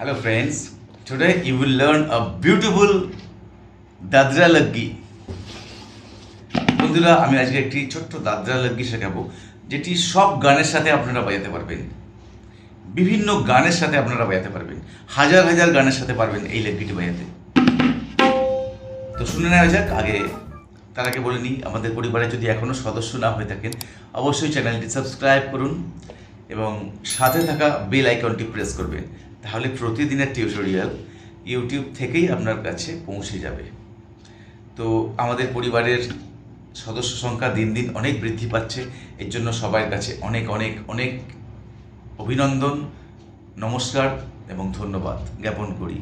Hello friends, today you will learn a beautiful Dadra লগ্গি বন্ধুরা আমি আজকে একটি ছোট্ট দাদরা লগ্গি শেখাবো যেটি সব গানের সাথে আপনারা বাজাতে পারবেন। বিভিন্ন গানের সাথে আপনারা বাজাতে পারবেন। হাজার হাজার গানের সাথে পারবেন এই লগ্গিটি বাজাতে। তো শুনে নেওয়া যাক আগে তার আগে বলে নিই আমাদের পরিবারে যদি এখনও সদস্য না হয়ে থাকেন অবশ্যই চ্যানেলটি সাবস্ক্রাইব করুন এবং সাথে থাকা বেল আইকনটি প্রেস করবেন। তাহলে প্রতিদিনের টিউটোরিয়াল ইউটিউব থেকেই আপনার কাছে পৌঁছে যাবে। তো আমাদের পরিবারের সদস্য সংখ্যা দিন দিন অনেক বৃদ্ধি পাচ্ছে। এর জন্য সবার কাছে অনেক অনেক অনেক অভিনন্দন, নমস্কার এবং ধন্যবাদ জ্ঞাপন করি।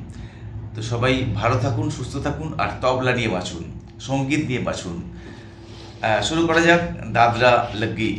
তো সবাই ভালো থাকুন, সুস্থ থাকুন আর তবলা নিয়ে বাঁচুন, সংগীত নিয়ে বাঁচুন। শুরু করা যাক, দাদরা লগ্গি।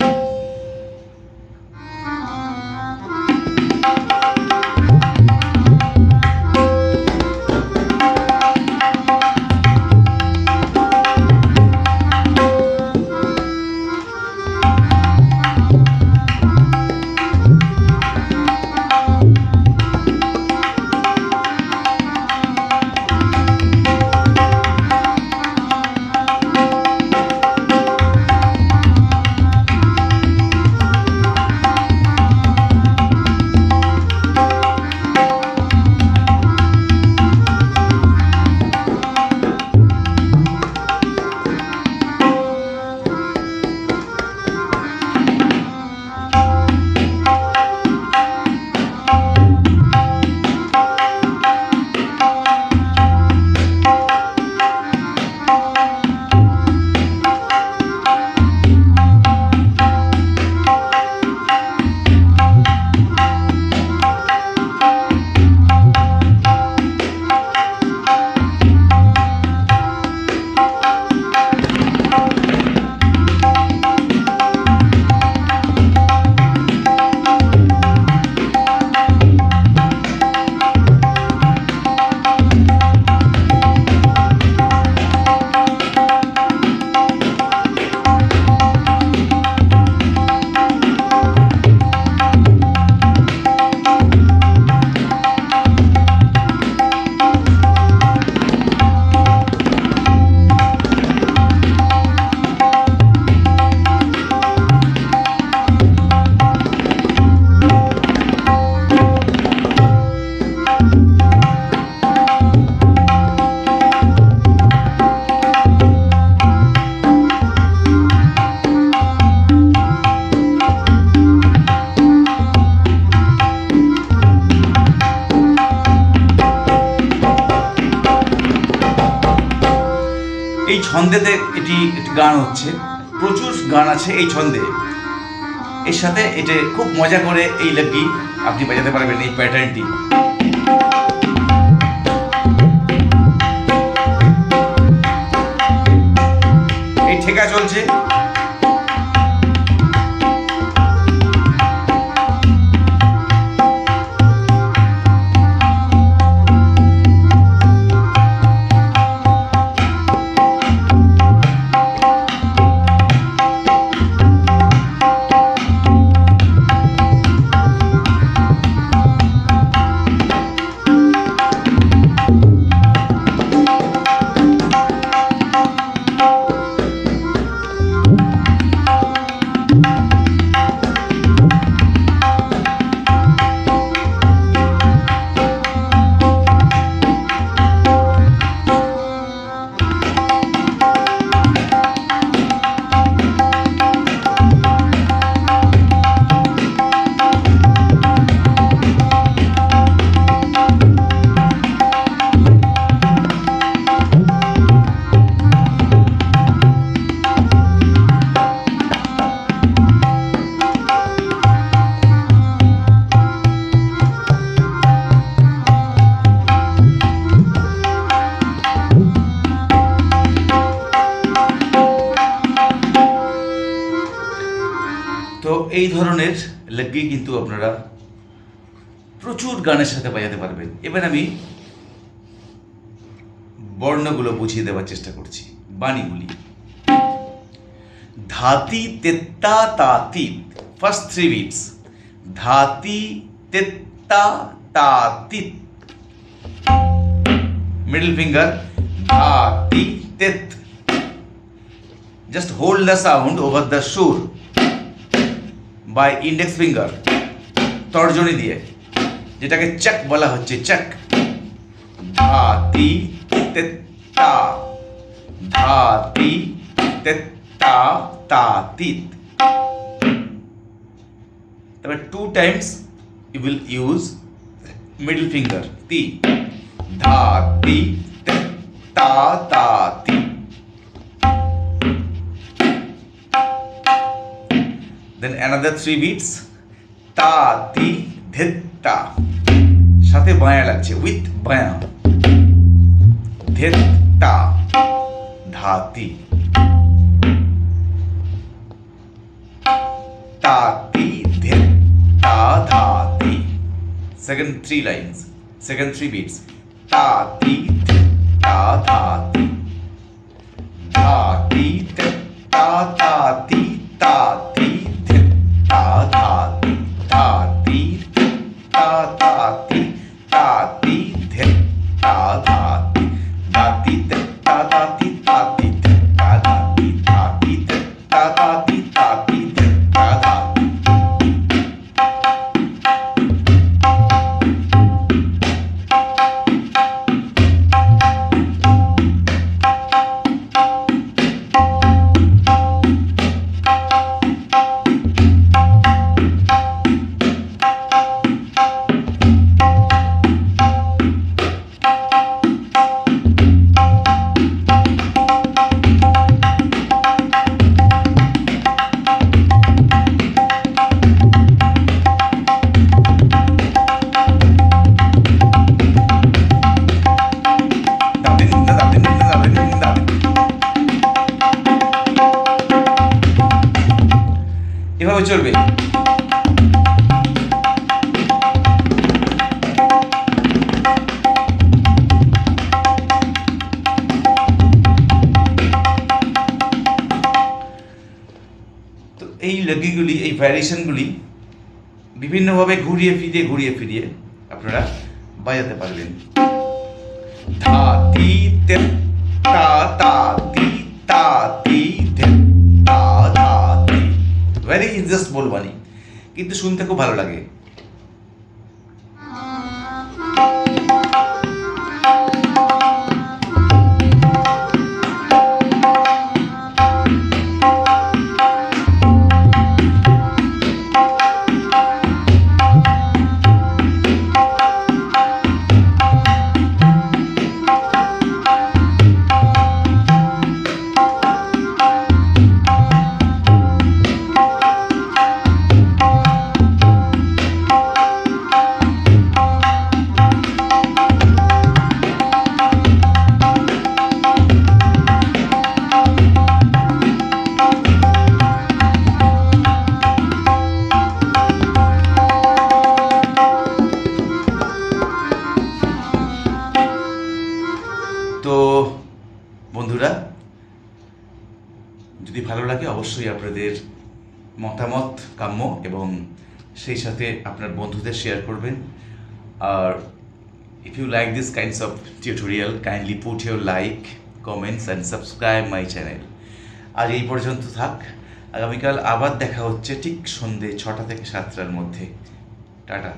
এই ছন্দেতে এটি একটি গান হচ্ছে। প্রচুর গান আছে এই ছন্দে। এর সাথে এটা খুব মজা করে এই লেপি আপনি বাজাতে পারবেন এই প্যাটার্নটি। এই ঠেকা চলছে। এই ধরনের লগ্গি কিন্তু আপনারা প্রচুর গানের সাথে বাজাতে পারবেন। এবার আমি বর্ণগুলো বুঝিয়ে দেওয়ার চেষ্টা করছি। বাণীগুলি। ধাতি তেত্তা তাতি ফার্স্ট থ্রি বিটস ধাতি তেত্তা তিত। Finger dha ti tet just hold the sound over the sur by index finger তর্জনী দিয়ে যেটাকে চেক বলা হচ্ছে চেক ধা তি তে তা ধা তি তে তা তা তিত তবে two times you will use middle finger তি ধা তি তে তা তা দেন অ্যানাদার থ্রি বিটস তা তি ধে সাথে বায়া লাগছে উইথ বায়া। ধে ধাতি তাতি ধে ধাতি second three lines second three beats তাতি ধাতি ধাতি চলবে। তো এই লগিগুলি এই ভ্যারিয়েশনগুলি বিভিন্নভাবে ঘুরিয়ে ফিরিয়ে ঘুরিয়ে ফিরিয়ে আপনারা বাজাতে পারবেন ধা তি তে বলবানি কিন্তু শুনতে খুব ভালো লাগে। অবশ্যই আপনাদের মতামত, কাম্য এবং সেই সাথে আপনার বন্ধুদের শেয়ার করবেন। আর if you like this kinds of tutorial kindly put your like comments and subscribe my channel আজ এই পর্যন্ত থাক। আগামীকাল আবার দেখা হচ্ছে ঠিক সন্ধে ছটা থেকে সাতটার মধ্যে। টাটা।